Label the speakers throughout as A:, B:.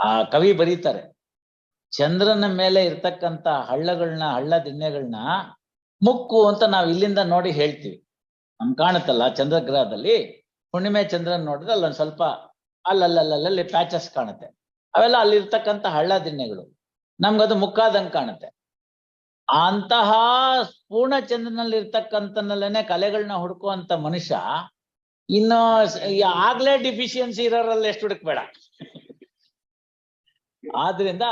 A: ಆ ಕವಿ ಬರೀತಾರೆ, ಚಂದ್ರನ ಮೇಲೆ ಇರ್ತಕ್ಕಂತ ಹಳ್ಳಗಳನ್ನ ಹಳ್ಳ ದಿಣ್ಣೆಗಳನ್ನ ಮುಕ್ಕು ಅಂತ ನಾವು ಇಲ್ಲಿಂದ ನೋಡಿ ಹೇಳ್ತೀವಿ. ನಮ್ ಕಾಣುತ್ತಲ್ಲ ಚಂದ್ರಗ್ರಹದಲ್ಲಿ ಹುಣ್ಣಿಮೆ ಚಂದ್ರನ್ ನೋಡಿದ್ರೆ ಅಲ್ಲೊಂದ್ ಸ್ವಲ್ಪ ಅಲ್ಲಲ್ಲಲ್ಲಲ್ಲಿ ಪ್ಯಾಚಸ್ ಕಾಣುತ್ತೆ. ಅವೆಲ್ಲ ಅಲ್ಲಿರ್ತಕ್ಕಂಥ ಹಳ್ಳ ದಿಣ್ಣೆಗಳು. ನಮ್ಗದು ಮುಕ್ಕಾದಂಗ್ ಕಾಣುತ್ತೆ. ಅಂತಹ ಪೂರ್ಣ ಚಂದ್ರನಲ್ಲಿ ಇರ್ತಕ್ಕಂಥನಲ್ಲೇನೆ ಕಲೆಗಳನ್ನ ಹುಡುಕುವಂತ ಮನುಷ್ಯ ಇನ್ನು ಆಗ್ಲೇ ಡಿಫಿಷಿಯನ್ಸಿ ಇರೋರಲ್ಲಿ ಎಷ್ಟು ಹುಡುಕ್ಬೇಡ. ಆದ್ರಿಂದ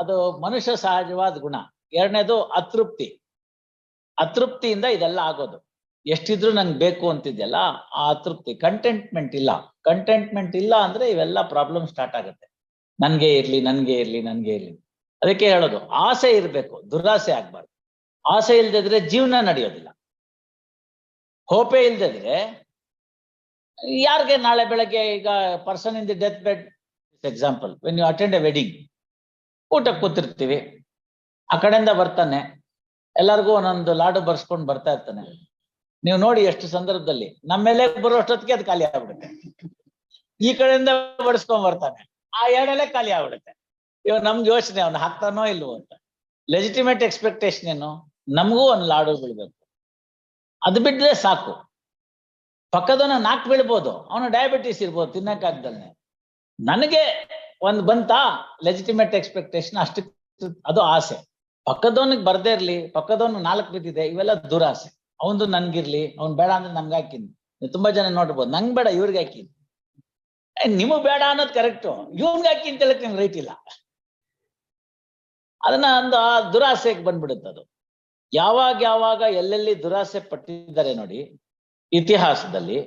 A: ಅದು ಮನುಷ್ಯ ಸಹಜವಾದ ಗುಣ. ಎರಡನೇದು ಅತೃಪ್ತಿ. ಅತೃಪ್ತಿಯಿಂದ ಇದೆಲ್ಲ ಆಗೋದು. ಎಷ್ಟಿದ್ರು ನಂಗೆ ಬೇಕು ಅಂತಿದ್ಯಲ್ಲ, ಆ ಅತೃಪ್ತಿ. ಕಂಟೆಂಟ್ಮೆಂಟ್ ಇಲ್ಲ. ಕಂಟೆಂಟ್ಮೆಂಟ್ ಇಲ್ಲ ಅಂದ್ರೆ ಇವೆಲ್ಲ ಪ್ರಾಬ್ಲಮ್ ಸ್ಟಾರ್ಟ್ ಆಗುತ್ತೆ. ನನ್ಗೆ ಇರ್ಲಿ ನನ್ಗೆ ಇರ್ಲಿ ನನ್ಗೆ ಇರ್ಲಿ. ಅದಕ್ಕೆ ಹೇಳೋದು, ಆಸೆ ಇರಬೇಕು. ದುರಾಸೆ ಆಗ್ಬಾರ್ದು. ಆಸೆ ಇಲ್ದಿದ್ರೆ ಜೀವನ ನಡೆಯೋದಿಲ್ಲ. ಹೋಪೆ ಇಲ್ದಿದ್ರೆ, ಯಾರಿಗೆ ನಾಳೆ ಬೆಳಗ್ಗೆ ಈಗ person in the death bed example when you attend a wedding ಊಟಕ್ಕೆ ಕೂತಿರ್ತೀವಿ, ಆ ಕಡೆಯಿಂದ ಬರ್ತಾನೆ, ಎಲ್ಲರಿಗೂ ಒಂದೊಂದು ಲಾಡು ಬರ್ಸ್ಕೊಂಡು ಬರ್ತಾ ಇರ್ತಾನೆ. ನೀವು ನೋಡಿ ಎಷ್ಟು ಸಂದರ್ಭದಲ್ಲಿ, ನಮ್ಮ ಮೇಲೆ ಬರೋ ಅಷ್ಟೊತ್ತಿಗೆ ಅದು ಖಾಲಿ ಆಗ್ಬಿಡುತ್ತೆ. ಈ ಕಡೆಯಿಂದ ಬಡಿಸ್ಕೊಂಡ್ ಬರ್ತಾನೆ, ಆ ಎರಡೆಲೆ ಖಾಲಿ ಆಗ್ಬಿಡುತ್ತೆ. ಇವಾಗ ನಮ್ಗೆ ಯೋಚನೆ, ಅವ್ನು ಹಾಕ್ತಾನೋ ಇಲ್ವೋ ಅಂತ. ಲೆಜಿಟಿಮೇಟ್ ಎಕ್ಸ್ಪೆಕ್ಟೇಷನ್ ಏನು? ನಮಗೂ ಒಂದು ಲಾಡು ಬೀಳ್ಬೇಕು. ಅದು ಬಿಟ್ಟರೆ ಸಾಕು. ಪಕ್ಕದವನ ನಾಕ್ ಬೀಳ್ಬೋದು, ಅವನು ಡಯಾಬಿಟಿಸ್ ಇರ್ಬೋದು, ತಿನ್ನಕ್ಕಾಗ್ದಲ್ನೆ. ನನಗೆ ಒಂದ್ ಬಂತಾ ಲೆಜಿಟಿಮೇಟ್ ಎಕ್ಸ್ಪೆಕ್ಟೇಷನ್ ಅಷ್ಟು ಅದು ಆಸೆ. ಪಕ್ಕದವನಿಗೆ ಬರ್ದೇ ಇರ್ಲಿ, ಪಕ್ಕದವನು ನಾಲ್ಕು ಬಿದ್ದಿದೆ, ಇವೆಲ್ಲ ದುರಾಸೆ. ಅವನು ನನ್ಗಿರ್ಲಿ, ಅವ್ನ್ ಬೇಡ ಅಂದ್ರೆ ನಮ್ಗೆ ನೀವು ತುಂಬಾ ಜನ ನೋಡ್ಬೋದು, ನಂಗ್ ಬೇಡ, ಇವ್ರಿಗೆ ಹಾಕಿನಿ ನಿಮಗ್ ಬೇಡ ಅನ್ನೋದು ಕರೆಕ್ಟು ಇವ್ನ್ಗೆ ಹಾಕಿ ಅಂತ ಹೇಳಕ್ ನಿಮ್ಗೆ ರೈಟ್ ಇಲ್ಲ. ಅದನ್ನ ಒಂದು ಆ ದುರಾಸೆಗೆ ಬಂದ್ಬಿಡುತ್ತೆ ಅದು. ಯಾವಾಗ ಯಾವಾಗ ಎಲ್ಲೆಲ್ಲಿ ದುರಾಸೆ ಪಟ್ಟಿದ್ದಾರೆ ನೋಡಿ, ಇತಿಹಾಸದಲ್ಲಿ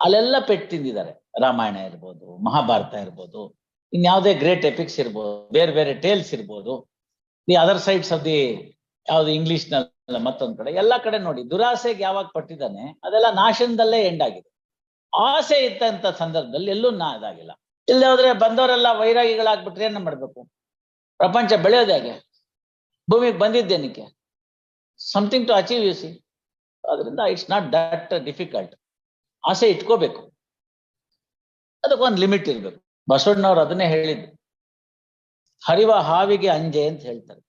A: ಅಲ್ಲೆಲ್ಲ ಪೆಟ್ಟು ತಿಂದಿದ್ದಾರೆ ರಾಮಾಯಣ ಇರ್ಬೋದು, ಮಹಾಭಾರತ ಇರ್ಬೋದು ಇನ್ಯಾವುದೇ ಗ್ರೇಟ್ ಎಪಿಕ್ಸ್ ಇರ್ಬೋದು, ಬೇರೆ ಬೇರೆ ಟೇಲ್ಸ್ ಇರ್ಬೋದು the other sides of the ಯಾವ್ದು ಇಂಗ್ಲಿಷ್ನ ಮತ್ತೊಂದ್ ಕಡೆ, ಎಲ್ಲಾ ಕಡೆ ನೋಡಿ, ದುರಾಸೆಗೆ ಯಾವಾಗ ಪಟ್ಟಿದ್ದಾನೆ, ಅದೆಲ್ಲ ನಾಶನದಲ್ಲೇ ಎಂಡ್ ಆಗಿದೆ. ಆಸೆ ಇದ್ದಂತ ಸಂದರ್ಭದಲ್ಲಿ ಎಲ್ಲೂ ನಾ ಇದಾಗಿಲ್ಲ. ಇಲ್ಲದೆ ಹೋದ್ರೆ ಬಂದವರೆಲ್ಲ ವೈರಾಗಿಗಳಾಗ್ಬಿಟ್ರೆ ಏನ್ ಮಾಡ್ಬೇಕು? ಪ್ರಪಂಚ ಬೆಳೆಯೋದು ಹೇಗೆ? ಭೂಮಿಗೆ ಬಂದಿದ್ದೇನಕ್ಕೆ something to achieve you see ಅದರಿಂದ ಇಟ್ಸ್ ನಾಟ್ ದಟ್ ಡಿಫಿಕಲ್ಟ್ ಆಸೆ ಇಟ್ಕೋಬೇಕು. ಅದಕ್ಕೊಂದು ಲಿಮಿಟ್ ಇರಬೇಕು. ಬಸವಣ್ಣವ್ರು ಅದನ್ನೇ ಹೇಳಿದ್ರು ಹರಿವ ಹಾವಿಗೆ ಅಂಜೆ ಅಂತ ಹೇಳ್ತಾರೆ.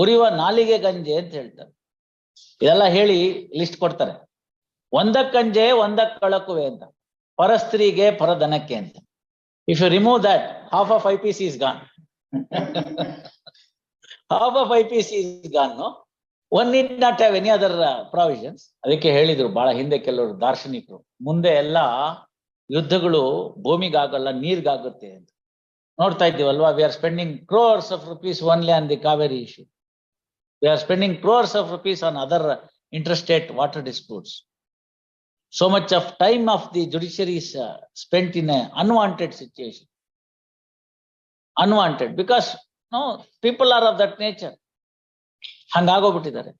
A: ಉರಿವ ನಾಲಿಗೆ ಗಂಜೆ ಅಂತ ಹೇಳ್ತಾರೆ. ಇದೆಲ್ಲ ಹೇಳಿ ಲಿಸ್ಟ್ ಕೊಡ್ತಾರೆ. ಒಂದಕ್ಕಂಜೆ, ಒಂದಕ್ಕೆ ಕಳಕುವೆ ಅಂತ. ಪರಸ್ತ್ರೀಗೆ ಪರದನಕ್ಕೆ ಅಂತ. If you remove that half of I P C is gone half of I P C is gone one in not have any other provisions ಅದಕ್ಕೆ ಹೇಳಿದ್ರು, ಬಹಳ ಹಿಂದೆ ಕೆಲವರು ದಾರ್ಶನಿಕರು. ಮುಂದೆ ಎಲ್ಲ ಯುದ್ಧಗಳು ಭೂಮಿಗಾಗಲ್ಲ ನೀರ್ಗಾಗುತ್ತೆ ಅಂತ. ನೋಡ್ತಾ ಇದ್ದೀವಲ್ವಾ? We are spending crores of rupees only on the Kaveri issue we are spending crores of rupees on other interstate water disputes of time of the judiciary is uh, spent in a unwanted situation. Unwanted because no people are of that nature. ಹಂಗಾಗೋಗ್ಬಿಟ್ಟಿದ್ದಾರೆ.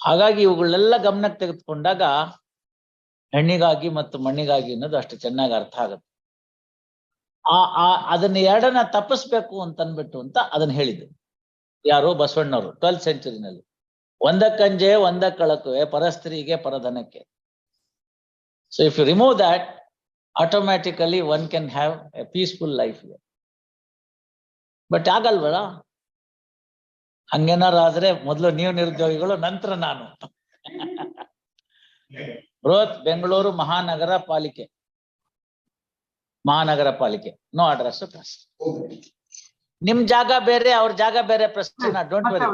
A: ಹಾಗಾಗಿ ಇವುಗಳೆಲ್ಲ ಗಮನಕ್ಕೆ ತೆಗೆದುಕೊಂಡಾಗ ಹೆಣ್ಣಿಗಾಗಿ ಮತ್ತು ಮಣ್ಣಿಗಾಗಿ ಅನ್ನೋದು ಅಷ್ಟು ಚೆನ್ನಾಗಿ ಅರ್ಥ ಆಗುತ್ತೆ. ಆ ಆ, ಅದನ್ನ ಎರಡನ್ನ ತಪ್ಪಿಸ್ಬೇಕು ಅಂತ ಅನ್ಬಿಟ್ಟು ಅಂತ ಅದನ್ನ ಹೇಳಿದ್ರು ಯಾರು ಬಸವಣ್ಣವರು ಟ್ವೆಲ್ತ್ ಸೆಂಚುರಿನಲ್ಲಿ ಒಂದಕ್ಕಂಜೆ ಒಂದಕ್ಕಳಕುವೆ ಪರಸ್ತ್ರೀಗೆ, ಪರಧನಕ್ಕೆ. So if you remove that automatically one can have a peaceful life but ಆಗಲ್ವಲ್ಲ ಹಂಗೇನಾರು ಆದ್ರೆ ಮೊದಲು ನೀವು ನಿರುದ್ಯೋಗಿಗಳು, ನಂತರ ನಾನು. ಬೃಹತ್ ಬೆಂಗಳೂರು ಮಹಾನಗರ ಪಾಲಿಕೆ. ಮಹಾನಗರ ಪಾಲಿಕೆ. ನೋ ಅಡ್ರೆಸ್ ಪ್ರಶ್ನೆ ನಿಮ್ ಜಾಗ ಬೇರೆ ಅವ್ರ ಜಾಗ ಬೇರೆ ಪ್ರಶ್ನೆ ಡೋಂಟ್ ವೆರಿ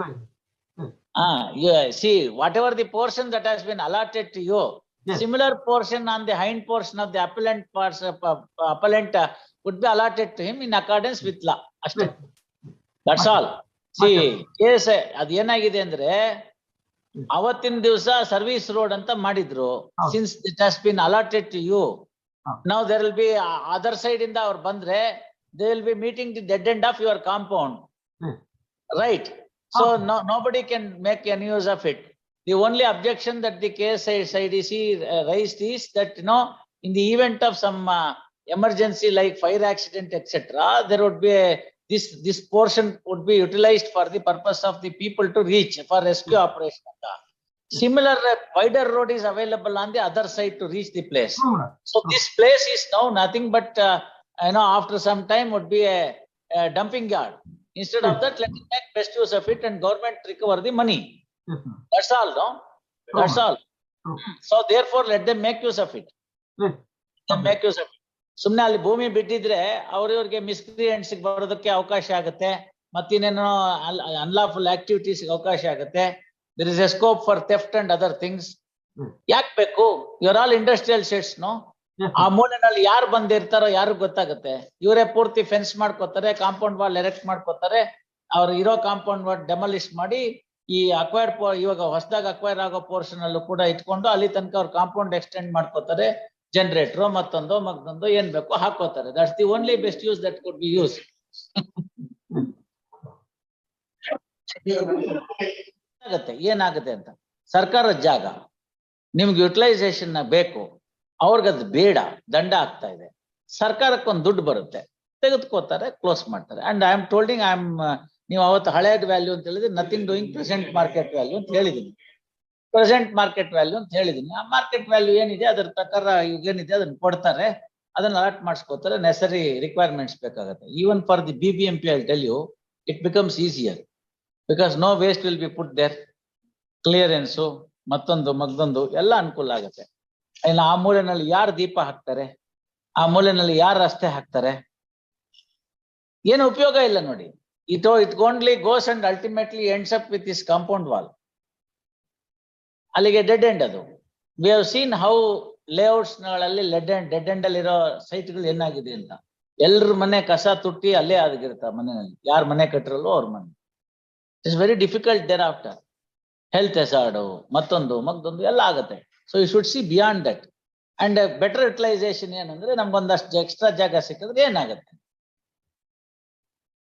A: ಹಾ see whatever the portion that has been allotted to you
B: similar
A: portion on the hind portion of the appellant appellant appellant would be allotted to him in accordance with law. ಅಷ್ಟೇ that's all C case ಅದ್ ಏನಾಗಿದೆ ಅಂದ್ರೆ ಅವತ್ತಿನ ದಿವಸ service road ಅಂತ ಮಾಡಿದ್ರು
B: ಹೌದು.
A: Since it has been allotted to you
B: ಹೌದು.
A: ನಾವು there will be other side ಇಂದ ಅವ್ರು ಬಂದ್ರೆ they will be meeting the dead end of your compound
B: hmm.
A: Right so
B: Okay.
A: no nobody can make any use of it the only objection that the case IDC uh, raised is that, you know, in the event of some uh, emergency like fire accident, etc., there would be a, this this portion would be utilized for the purpose of the people to reach for rescue operation. Similar uh, wider road is available on the other side to reach the place. Hmm. So this place is now nothing but uh, you know after some time would be a, a dumping yard. Instead of hmm. that, let us make best use of it and government
B: recover the
A: money. Hmm. That's all, no?
B: That's
A: all. So therefore, let them make use of it.
B: They
A: make use of ಸುಮ್ನೆ ಅಲ್ಲಿ ಭೂಮಿ ಬಿಟ್ಟಿದ್ರೆ ಅವ್ರಿವ್ರಿಗೆ ಮಿಸ್ಕ್ರಿಯೆಂಟ್ಸ್ ಬರೋದಕ್ಕೆ ಅವಕಾಶ ಆಗುತ್ತೆ ಮತ್ತಿನ್ನೇನೋ unlawful activities ಅವಕಾಶ ಆಗುತ್ತೆ. There is a scope for theft and other things ಯಾಕೆ ಬೇಕು? Your all industrial sheds no ಆ ಮೂಲೆನಲ್ಲಿ ಯಾರು ಬಂದಿರ್ತಾರೋ ಯಾರು ಗೊತ್ತಾಗುತ್ತೆ. ಇವರೇ ಪೂರ್ತಿ ಫೆನ್ಸ್ ಮಾಡ್ಕೋತಾರೆ ಕಾಂಪೌಂಡ್ ವಾಲ್ ಎರೆಕ್ಟ್ ಮಾಡ್ಕೋತಾರೆ. ಅವ್ರು ಇರೋ ಕಾಂಪೌಂಡ್ ವಾಲ್ ಡೆಮಲಿಸ್ಟ್ ಮಾಡಿ ಈ ಅಕ್ವೈರ್ ಇವಾಗ ಹೊಸದಾಗಿ ಅಕ್ವೈರ್ ಆಗೋ ಪೋರ್ಷನ್ ಅಲ್ಲೂ ಕೂಡ ಇಟ್ಕೊಂಡು ಅಲ್ಲಿ ತನಕ ಅವ್ರು ಕಾಂಪೌಂಡ್ ಎಕ್ಸ್ಟೆಂಡ್ ಮಾಡ್ಕೋತಾರೆ. ಜನರೇಟರ್ ಮತ್ತೊಂದು ಮತ್ತೊಂದು, ಏನ್ ಬೇಕು ಹಾಕೋತಾರೆ. That's the only best use that could be use ಆಗತ್ತೆ ಏನಾಗುತ್ತೆ ಅಂತ. ಸರ್ಕಾರದ ಜಾಗ. ನಿಮ್ಗೆ ಯುಟಿಲೈಸೇಷನ್ ಬೇಕು. ಅವ್ರಿಗದು ಬೇಡ. ದಂಡ ಆಗ್ತಾ ಇದೆ. ಸರ್ಕಾರಕ್ಕೊಂದು ದುಡ್ಡು ಬರುತ್ತೆ. ತೆಗೆದುಕೋತಾರೆ ಕ್ಲೋಸ್ ಮಾಡ್ತಾರೆ. And I am holding I am ನೀವು ಅವತ್ತು ಹಳೇದ್ ವ್ಯಾಲ್ಯೂ ಅಂತ ಹೇಳಿದ್ರೆ nothing doing present market value ಅಂತ ಹೇಳಿದೀನಿ ಪ್ರೆಸೆಂಟ್ ಮಾರ್ಕೆಟ್ ವ್ಯಾಲ್ಯೂ ಅಂತ ಹೇಳಿದೀನಿ. ಆ ಮಾರ್ಕೆಟ್ ವ್ಯಾಲ್ಯೂ ಏನಿದೆ, ಅದ್ರ ಪ್ರಕಾರ ಏನಿದೆ ಅದನ್ನ ಕೊಡ್ತಾರೆ. ಅದನ್ನ ಅಲರ್ಟ್ ಮಾಡಿಸ್ಕೋತಾರೆ. ನೆಸರಿ ರಿಕ್ವೈರ್ಮೆಂಟ್ಸ್ ಬೇಕಾಗುತ್ತೆ. Even for the B B M P I tell you it becomes easier because no waste will be put there clearance ಮತ್ತೊಂದು ಮತ್ತೊಂದು ಎಲ್ಲ ಅನುಕೂಲ ಆಗುತ್ತೆ. ಇನ್ನು ಆ ಮೂಲೆನಲ್ಲಿ ಯಾರು ದೀಪ ಹಾಕ್ತಾರೆ? ಆ ಮೂಲೆನಲ್ಲಿ ಯಾರು ರಸ್ತೆ ಹಾಕ್ತಾರೆ? ಏನು ಉಪಯೋಗ ಇಲ್ಲ ನೋಡಿ. It it only goes and ultimately ends up with is compound wall ಅಲ್ಲಿಗೆ ಡೆಡ್ ಎಂಡ್ ಅದು. ವಿ ಹವ್ ಸೀನ್ ಹೌ ಲೇಔಟ್ಸ್ಗಳಲ್ಲಿ ಲೆಡ್ ಎಂಡ್ ಡೆಡ್ ಎಂಡ್ ಅಲ್ಲಿರೋ ಸೈಟ್ಗಳು ಏನಾಗಿದೆ ಅಂತ. ಎಲ್ರ ಮನೆ ಕಸ ತುಟ್ಟಿ ಅಲ್ಲೇ ಆಗಿರುತ್ತೆ ಮನೆಯಲ್ಲಿ. ಯಾರ್ ಮನೆ ಕಟ್ಟಿರಲ್ವೋ ಅವ್ರ ಮನೆ. It's very difficult thereafter health hazard ಮತ್ತೊಂದು ಮತ್ತೊಂದು ಎಲ್ಲ ಆಗುತ್ತೆ. So you should see beyond that and better utilisation ಏನಂದ್ರೆ ನಮ್ಗೊಂದಷ್ಟು ಎಕ್ಸ್ಟ್ರಾ ಜಾಗ ಸಿಕ್ಕಿದ್ರೆ ಏನಾಗುತ್ತೆ?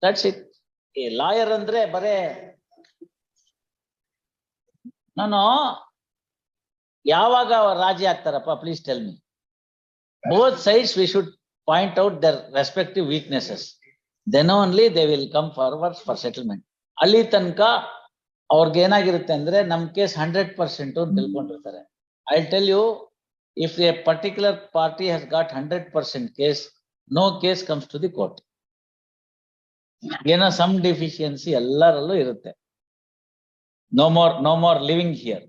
A: ದಟ್ಸ್ ಇಟ್ ಈ ಲಾಯರ್ ಅಂದ್ರೆ ಬರೇ, ನಾನು ಯಾವಾಗ ರಾಜಿ ಆಗ್ತಾರಪ್ಪ please tell me both sides we should point out their respective weaknesses then only they will come forward for settlement ಅಲ್ಲಿ ತನಕ ಅವ್ರಿಗೆ ಏನಾಗಿರುತ್ತೆ ಅಂದ್ರೆ, ನಮ್ case hundred percent ನಿಲ್ಕೊಂಡಿರ್ತಾರೆ I tell you if a particular party has got hundred percent case no case comes to the court ಏನೋ some deficiency ಎಲ್ಲರಲ್ಲೂ ಇರುತ್ತೆ. No more no more living here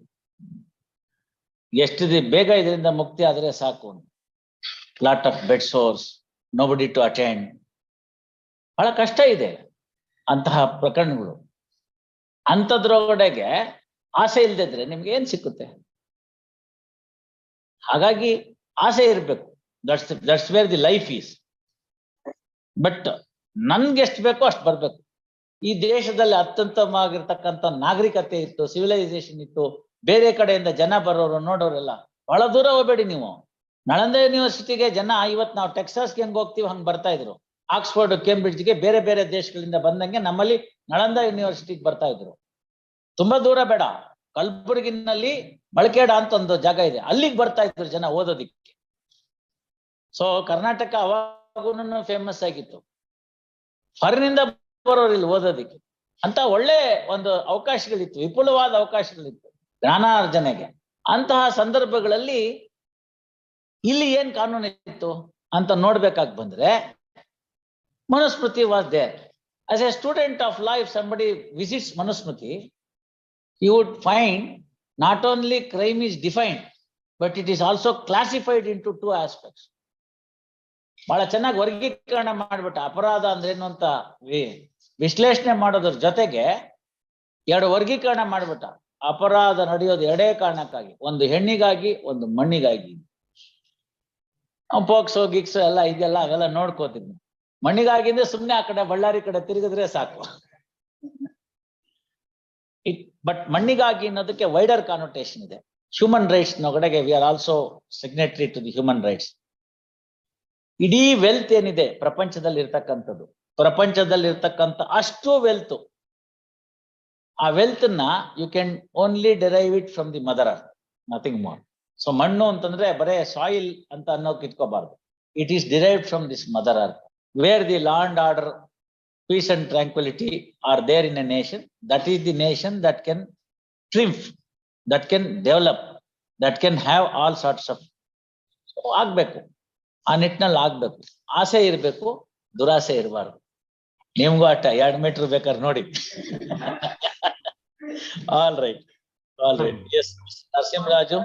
A: ಎಷ್ಟು ಬೇಗ ಇದರಿಂದ ಮುಕ್ತಿ ಆದರೆ ಸಾಕು lot of bed sores nobody to attend ಬಹಳ ಕಷ್ಟ ಇದೆ ಅಂತಹ ಪ್ರಕರಣಗಳು. ಅಂಥದ್ರೊಳಗಡೆಗೆ ಆಸೆ ಇಲ್ದಿದ್ರೆ ನಿಮ್ಗೆ ಏನ್ ಸಿಕ್ಕುತ್ತೆ? ಹಾಗಾಗಿ ಆಸೆ ಇರಬೇಕು. That's that's where the life is but ನನ್ಗೆ ಎಷ್ಟು ಬೇಕೋ ಅಷ್ಟು ಬರ್ಬೇಕು. ಈ ದೇಶದಲ್ಲಿ ಅತ್ಯುತ್ತಮವಾಗಿರ್ತಕ್ಕಂಥ ನಾಗರಿಕತೆ ಇತ್ತು ಸಿವಿಲೈಸೇಷನ್ ಇತ್ತು ಬೇರೆ ಕಡೆಯಿಂದ ಜನ ಬರೋರು ನೋಡೋರೆಲ್ಲ, ಬಹಳ ದೂರ ಹೋಗ್ಬೇಡಿ ನೀವು. ನಳಂದ ಯೂನಿವರ್ಸಿಟಿಗೆ ಜನ ಇವತ್ ನಾವು ಟೆಕ್ಸಾಸ್ಗೆ ಹೆಂಗ್ ಹೋಗ್ತೀವಿ, ಹಂಗ್ ಬರ್ತಾ ಇದ್ರು. ಆಕ್ಸ್ಫರ್ಡ್ ಕೇಂಬ್ರಿಡ್ಜ್ಗೆ ಬೇರೆ ಬೇರೆ ದೇಶಗಳಿಂದ ಬಂದಂಗೆ ನಮ್ಮಲ್ಲಿ ನಳಂದ ಯೂನಿವರ್ಸಿಟಿಗೆ ಬರ್ತಾ ಇದ್ರು. ತುಂಬಾ ದೂರ ಬೇಡ. ಕಲ್ಬುರ್ಗಿನಲ್ಲಿ ಬಳಕೇಡ ಅಂತ ಒಂದು ಜಾಗ ಇದೆ. ಅಲ್ಲಿಗೆ ಬರ್ತಾ ಇದ್ರು ಜನ ಓದೋದಿಕ್ಕೆ. ಸೊ ಕರ್ನಾಟಕ ಅವಾಗೂ ಫೇಮಸ್ ಆಗಿತ್ತು. ಹೊರನಿಂದ ಬರೋರು ಇಲ್ಲಿ ಓದೋದಿಕ್ಕೆ. ಅಂತ ಒಳ್ಳೆ ಒಂದು ಅವಕಾಶಗಳಿತ್ತು, ವಿಪುಲವಾದ ಅವಕಾಶಗಳಿತ್ತು. ಜ್ಞಾನಾರ್ಜನೆಗೆ. ಅಂತಹ ಸಂದರ್ಭಗಳಲ್ಲಿ ಇಲ್ಲಿ ಏನ್ ಕಾನೂನು ಇತ್ತು ಅಂತ ನೋಡ್ಬೇಕಾಗಿ ಬಂದ್ರೆ Manusmriti was there as a student of life somebody visits Manusmriti you would find not only crime is defined but it is also classified into two aspects ಬಹಳ ಚೆನ್ನಾಗಿ ವರ್ಗೀಕರಣ ಮಾಡ್ಬಿಟ್ಟ. ಅಪರಾಧ ಅಂದ್ರೆ ಏನು ಅಂತ ವಿಶ್ಲೇಷಣೆ ಮಾಡೋದ್ರ ಜೊತೆಗೆ ಎರಡು ವರ್ಗೀಕರಣ ಮಾಡ್ಬಿಟ್ಟ. ಅಪರಾಧ ನಡೆಯೋದು ಎರಡೇ ಕಾರಣಕ್ಕಾಗಿ, ಒಂದು ಹೆಣ್ಣಿಗಾಗಿ, ಒಂದು ಮಣ್ಣಿಗಾಗಿ. ಪೋಕ್ಸೋ ಗಿಕ್ಸೋ ಎಲ್ಲ ಇದೆಲ್ಲ ಅವೆಲ್ಲ ನೋಡ್ಕೋತೀನಿ ಮಣ್ಣಿಗಾಗಿಂದ್ರೆ ಸುಮ್ನೆ ಆ ಕಡೆ ಬಳ್ಳಾರಿ ಕಡೆ ತಿರುಗಿದ್ರೆ ಸಾಕು. ಇಟ್ ಬಟ್ ಮಣ್ಣಿಗಾಗಿ ಅನ್ನೋದಕ್ಕೆ ವೈಡರ್ ಕಾನೋಟೇಷನ್ ಇದೆ. ಹ್ಯೂಮನ್ ರೈಟ್ಸ್ ಕಡೆಗೆ we are also signatory to the human rights ಇಡೀ ವೆಲ್ತ್ ಏನಿದೆ ಪ್ರಪಂಚದಲ್ಲಿ ಇರ್ತಕ್ಕಂಥದ್ದು ಪ್ರಪಂಚದಲ್ಲಿ ಇರ್ತಕ್ಕಂಥ ಅಷ್ಟು ವೆಲ್ತ್ ಆ ವೆಲ್ತ್ನ you can only derive it from the mother earth nothing more so ಮಣ್ಣು ಅಂತಂದ್ರೆ ಬರೇ ಸಾಯಿಲ್ ಅಂತ ಅನ್ನೋಕೆ ಇಟ್ಕೋಬಾರ್ದು. It is derived from this mother earth where the law and order peace and tranquility are there in a nation that is the nation that can triumph that can develop that can have all sorts of ಆಗ್ಬೇಕು. ಆ ನಿಟ್ಟಿನಲ್ಲಿ ಆಗ್ಬೇಕು. ಆಸೆ ಇರಬೇಕು, ದುರಾಸೆ ಇರಬಾರ್ದು. ನಿಮ್ಗೂ ಆಟ ಎರಡ್ ಮೀಟರ್ ಬೇಕಾದ್ರೆ ನೋಡಿ. All right all right yes Narasimharaju